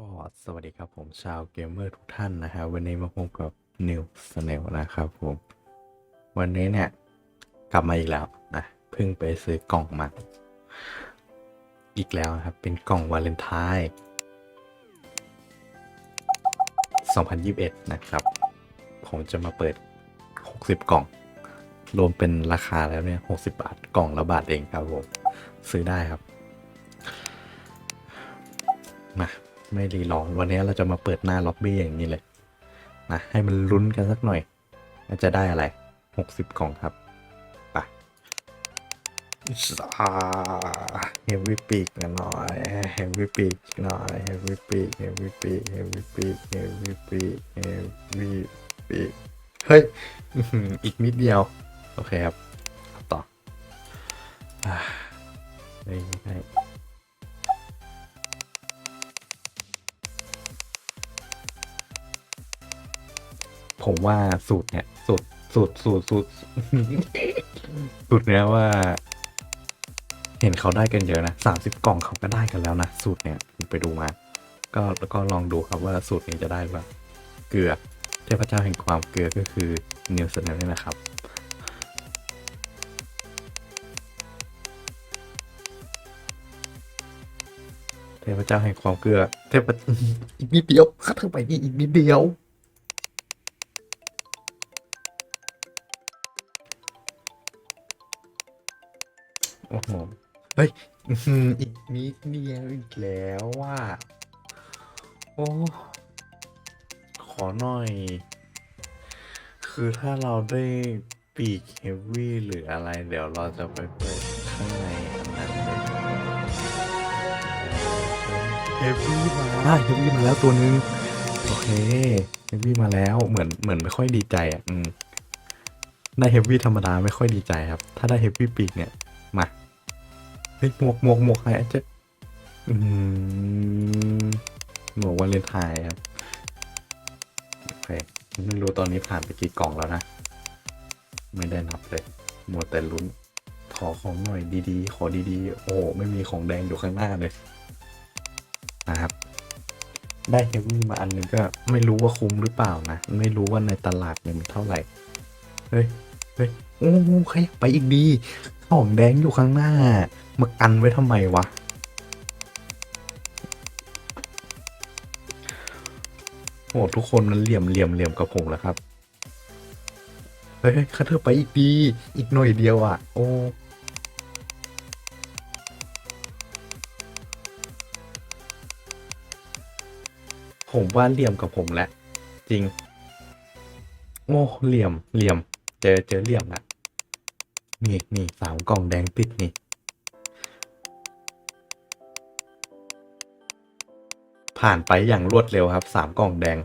ก็สวัสดีครับผมชาวเกมเมอร์ทุกท่านนะฮะวันนี้มาพบกับนิวสเนลนะครับผม วันนี้เนี่ย กลับมาอีกแล้วนะเพิ่งไปซื้อกล่องมา อีกแล้วนะครับ เป็นกล่องวาเลนไทน์2021 นะครับ ผมจะมาเปิด 60 กล่อง รวมเป็นราคาแล้วเนี่ย 60 บาท กล่องละบาทเองครับผม ซื้อได้ครับ มา ไม่รีรอง วันนี้เราจะมาเปิดหน้าล็อบบี้อย่างนี้เลยนะให้มันลุ้นกันสักหน่อยว่าจะได้อะไร 60กล่องครับไปเฮฟวี่ปีกหน่อยเฮฟวี่ปีกหน่อยเฮฟวี่ปีกเฮฟวี่ปีกเฮฟวี่ปีกเฮฟวี่ปีกเฮฟวี่ปีกเฮ้ยอีกนิดเดียว โอเคครับต่อไม่ได้ ผมว่าสูตรเนี่ยสูตรสูตรสูตรสูตรสูตรเนี้ยว่า เห็นเขาได้กันเยอะนะสามสิบกล่องเขาก็ได้กันแล้วนะสูตรเนี่ยผมไปดูมา ก็แล้วก็ลองดูครับว่าสูตรนี้จะได้ป่ะเกลือเทพเจ้าแห่งความเกลือก็คือนิวส์เนลนี่แหละครับเทพเจ้าแห่งความเกลือเทพอีกนิดเดียวข้าเธอไปนี่อีกนิดเดียว โอ้โหเฮ้ยอื้อหืออีกนิดเดียวอีกแล้วว่า โอ้ ขอหน่อย คือถ้าเราได้ปีกเฮฟวี่หรืออะไร เดี๋ยวเราจะไปเปิดข้างในอันนั้นเลยเฮฟวี่มาเฮฟวี่มาแล้วตัวนึง โอเค เฮฟวี่มาแล้วเหมือนเหมือนไม่ค่อยดีใจอะ อืมได้เฮฟวี่ธรรมดาไม่ค่อยดีใจครับ ถ้าได้เฮฟวี่ปีกเนี่ยมาเฮ้ยหมวกหมวกหมวกใครอาจจะอืมหมวกวาเลนไทน์ครับโอเคไม่รู้ตอนนี้ผ่านไปกี่กล่องแล้วนะ ไม่ได้นับเลยมัวแต่ลุ้น ขอของหน่อยดีๆ ขอดีๆ โอ้ไม่มีของแดงอยู่ข้างหน้าเลยนะครับ ได้เฮฟวี่มาอันหนึงก็ไม่รู้ว่าคุ้มหรือเปล่านะ ไม่รู้ว่าในตลาดเนี่ยมันเท่าไหร่ เฮ้ย เฮ้ย โอ้โหขยับไปอีกดีของแดงอยู่ข้างหน้า มากันไว้ทำไมวะ โอ้ทุกคนมันเหลี่ยมเหลี่ยมเหลี่ยมกับผมแล้วครับเฮ้ยข้าเธอไปอีกดีอีกหน่อยเดียวอะ โอ้ผมว่าเหลี่ยมกับผมแหละจริง โอ้เหลี่ยมเหลี่ยม เจอเจอเหลี่ยมละ นี่นี่สามกล่องแดงติดนี่ ผ่านไปอย่างรวดเร็วครับสามกล่องแดง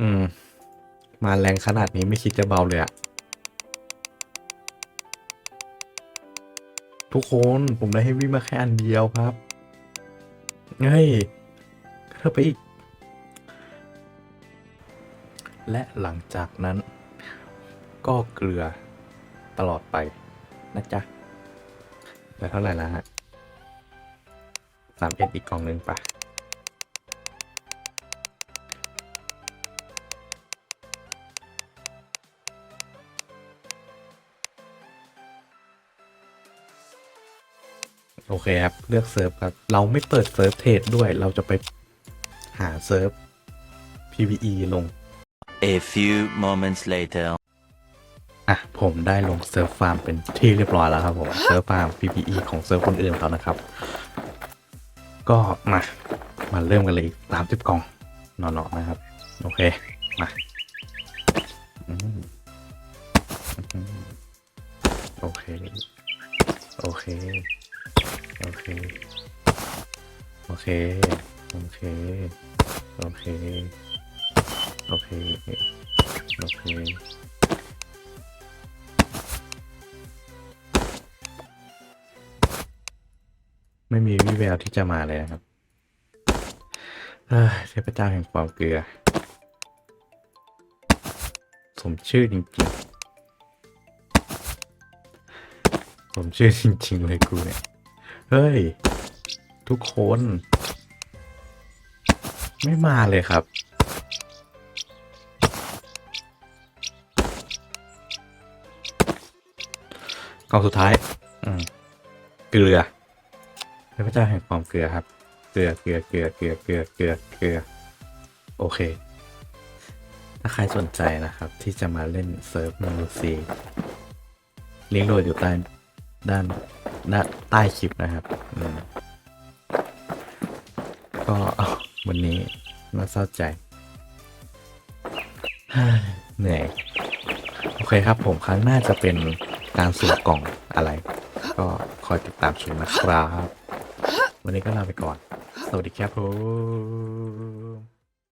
อืม มาแรงขนาดนี้ไม่คิดจะเบาเลยอะทุกคนผมได้ให้วิ่งมาแค่อันเดียวครับเฮ้ยเธอไปอีก และหลังจากนั้น ก็เกลือ ตลอดไปนะจ๊ะเหลือเท่าไหร่แล้วฮะสามเอ็ดอีกกล่องหนึ่งปะโอเคครับ เลือกเซิร์ฟครับ เราไม่เปิดเซิร์ฟเทรดด้วย เราจะไปหาเซิร์ฟ PVE ลง A few moments later. อะผมได้ลงเซิร์ฟฟาร์มเป็นที่เรียบร้อยแล้วครับผมเซิร์ฟฟาร์ม PPE ของเซิร์ฟคนอื่นเขานะครับ ก็มามาเริ่มกันเลยสามสิบกล่องนอนๆนะครับ โอเค มาโอเค โอเค โอเค โอเค โอเค โอเค โอเค โอเค ไม่มีวิแววที่จะมาเลยนะครับเอ้ยเทพเจ้าแห่งความเกลือ สมชื่อจริงๆ สมชื่อจริง ๆ เลยกูเนี่ย เฮ้ย ทุกคน ไม่มาเลยครับกล่องสุดท้าย อืม เกลือ เทพเจ้าแห่งความเกลือครับ เกลือเกลือเกลือเกลือเกลือเกลือเกลือโอเค ถ้าใครสนใจนะครับ ที่จะมาเล่นเซิร์ฟมนูซีลิงก์โหลดอยู่ใต้ด้านด้านใต้คลิปนะครับก็วันนี้น่าเศร้าใจเหนื่อย โอเคครับผมครั้งหน้าจะเป็นการสุ่มกล่องอะไร ก็คอยติดตามชมนะครับ วันนี้ก็ลาไปก่อน สวัสดีครับผม